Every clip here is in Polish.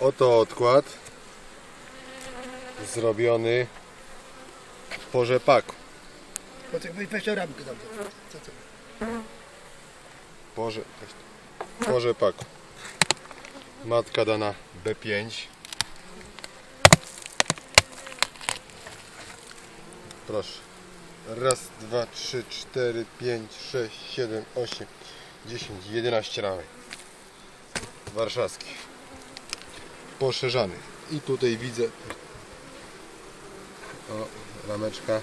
Oto odkład zrobiony po rzepaku. Weź- tę ramkę tam. Co, co? Po, rze- po rzepaku. Matka dana B5. Proszę. Raz, dwa, trzy, cztery, pięć, sześć, siedem, osiem, dziesięć, jedenaście ramek. Warszawskich. Poszerzanych. I tutaj widzę. O, rameczka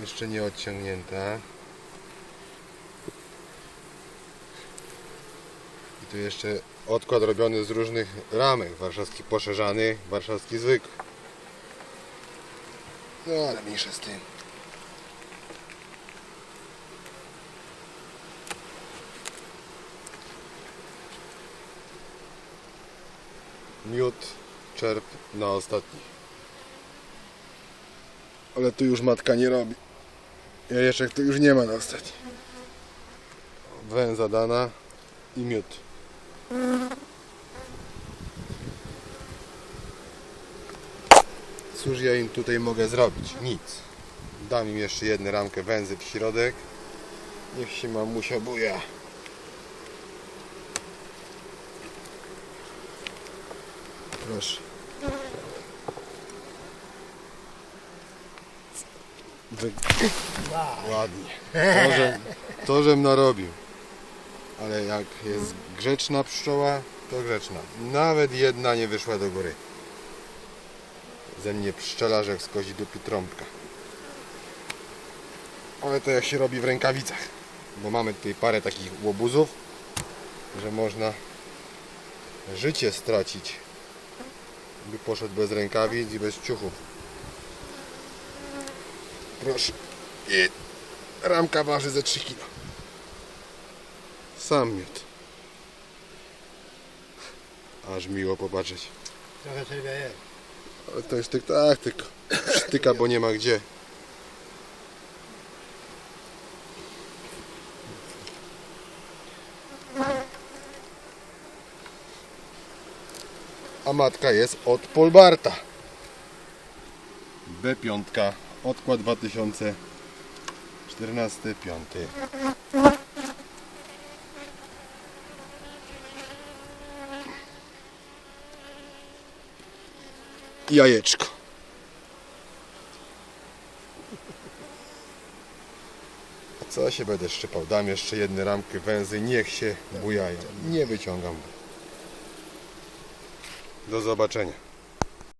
jeszcze nie odciągnięta. I tu jeszcze odkład robiony z różnych ramek. Warszawski poszerzany, warszawski zwykły. No ale mniejsza z tym. Miód, czerp na ostatni. Ale tu już matka nie robi. Jajeczek tu już nie ma na ostatni. Węza dana i miód. Cóż ja im tutaj mogę zrobić? Nic. Dam im jeszcze jedną ramkę węzy w środek. Niech się mamusia buja. Proszę. Wy... Ładnie. To, że, to, żem narobił. Ale jak jest grzeczna pszczoła, to grzeczna. Nawet jedna nie wyszła do góry. Ze mnie pszczelarzek z kozi dupi trąbka. Ale to jak się robi w rękawicach. Bo mamy tutaj parę takich łobuzów, że można życie stracić. By poszedł bez rękawic i bez ciuchów. Proszę. I ramka waży ze 3 kg. Sam miód. Aż miło popatrzeć. Trochę czerwia jest. Ale to jest tyk, tak, tylko sztyka, bo nie ma gdzie. A matka jest od Polbarta. B5, odkład 2014, 5. Jajeczko. Co się będę szczypał? Dam jeszcze jedne ramkę węzy, niech się bujają. Nie wyciągam. Do zobaczenia.